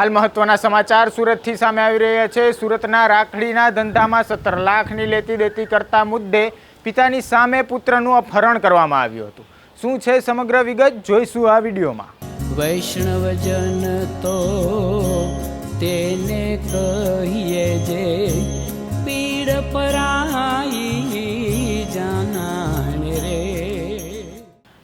હાલ મહત્વના સમાચાર સુરતથી સામે આવી રહ્યા છે. સુરતના રાખડીના ધંધામાં સત્તર લાખની લેતી દેતી કરતા મુદ્દે પિતાની સામે પુત્રનું અપહરણ કરવામાં આવ્યું હતું. શું છે સમગ્ર વિગત? જોઈશું આ વિડીયોમાં. વૈષ્ણવજન તો તેને કહીએ જે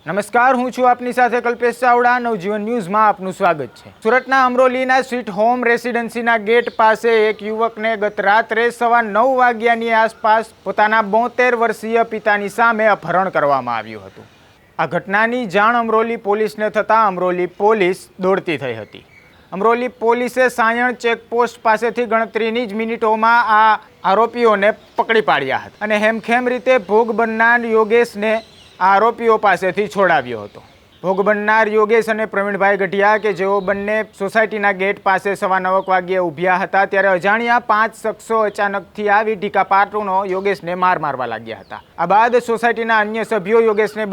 નમસ્કાર, હું છું આપની સાથે કલ્પેશ ચાવડા. નવજીવન ન્યૂઝમાં આપનું સ્વાગત છે. સુરતના અમરોલીના સ્વીટ હોમ રેસિડેન્સીના ગેટ પાસે એક યુવકને ગત રાત્રે સવા નવ વાગ્યાની આસપાસ પોતાના બોતેર વર્ષીય પિતાની સામે અપહરણ કરવામાં આવ્યું હતું. આ ઘટનાની જાણ અમરોલી પોલીસને થતાં અમરોલી પોલીસ દોડતી થઈ હતી. અમરોલી પોલીસે સાયણ ચેકપોસ્ટ પાસેથી ગણતરીની જ મિનિટોમાં આ આરોપીઓને પકડી પાડ્યા હતા અને હેમખેમ રીતે ભોગ બનનાર યોગેશને આરોપીઓ પાસેથી છોડાવ્યો હતો. ભોગ બનનાર યોગેશ અને પ્રવીણભાઈ ગઢિયા કે જેઓ બંને સોસાયટીના ગેટ પાસે સવા નવક વાગ્યે ઊભ્યા હતા, ત્યારે અજાણ્યા પાંચ શખ્સો અચાનકથી આવી ઢીકા પાટોનો યોગેશને માર મારવા લાગ્યા હતા. આ બાદ સોસાયટીના અન્ય સભ્યો યોગેશને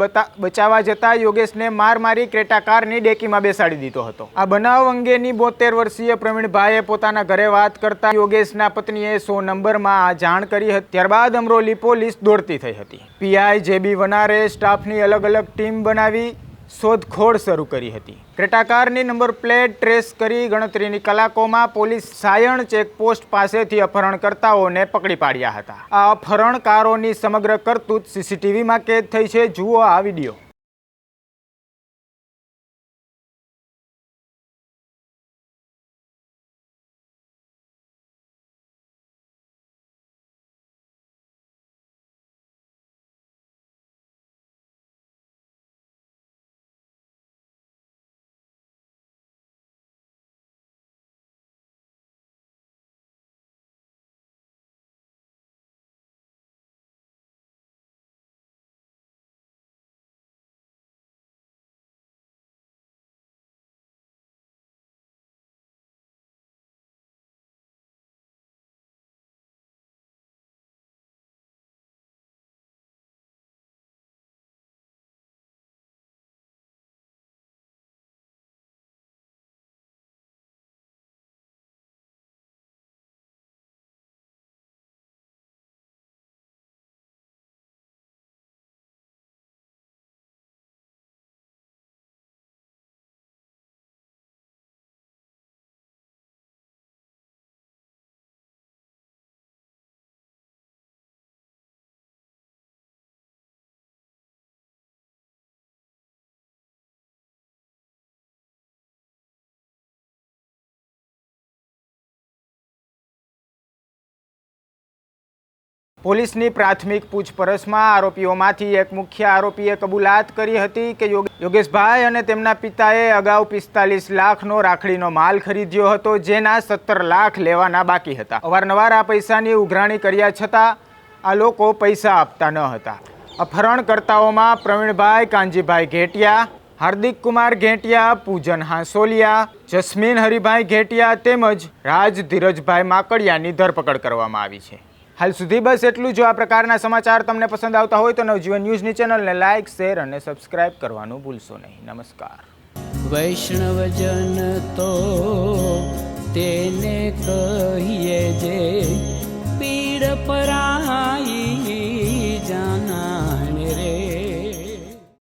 બચાવવા જતા યોગેશને માર મારી ક્રેટા કારની ડેકીમાં બેસાડી દીધો હતો. આ બનાવ અંગેની બોતેર વર્ષીય પ્રવીણભાઈએ પોતાના ઘરે વાત કરતા યોગેશના પત્નીએ સો નંબરમાં આ જાણ કરી હતી. ત્યારબાદ અમરોલી પોલીસ દોડતી થઈ હતી. પીઆઈ જેબી વનારે સ્ટાફની અલગ અલગ ટીમ બનાવી શોધખોળ શરૂ કરી હતી. ક્રેટાકારની નંબર પ્લેટ ટ્રેસ કરી ગણતરીની કલાકોમાં પોલીસ સાયણ ચેકપોસ્ટ પાસેથી અપહરણકર્તાઓને પકડી પાડ્યા હતા. આ અપહરણકારોની સમગ્ર કરતૂત સીસીટીવીમાં કેદ થઈ છે. જુઓ આ વીડિયો. પોલીસની પ્રાથમિક પૂછપરછમાં આરોપીઓમાંથી એક મુખ્ય આરોપીએ કબૂલાત કરી હતી કે યોગેશભાઈ અને તેમના પિતાએ અગાઉ પિસ્તાલીસ લાખનો રાખડીનો માલ ખરીદ્યો હતો, જેના સત્તર લાખ લેવાના બાકી હતા. અવારનવાર આ પૈસાની ઉઘરાણી કર્યા છતાં આ લોકો પૈસા આપતા ન હતા. અપહરણકર્તાઓમાં પ્રવીણભાઈ કાંજીભાઈ ઘેટિયા, હાર્દિક કુમાર ઘેટિયા, પૂજન હાંસોલિયા, જસ્મીન હરિભાઈ ઘેટિયા તેમજ રાજ ધીરજભાઈ માકડિયાની ધરપકડ કરવામાં આવી છે. હાલ સુધી બસ એટલું જો. આ પ્રકારના સમાચાર તમને પસંદ આવતા હોય તો નવજીવન ન્યૂઝની ચેનલને લાઇક શેર અને સબસ્ક્રાઇબ કરવાનું ભૂલશો નહીં. નમસ્કાર. વૈષ્ણવજન તો તેને કહીએ જે પીડ પરાઈ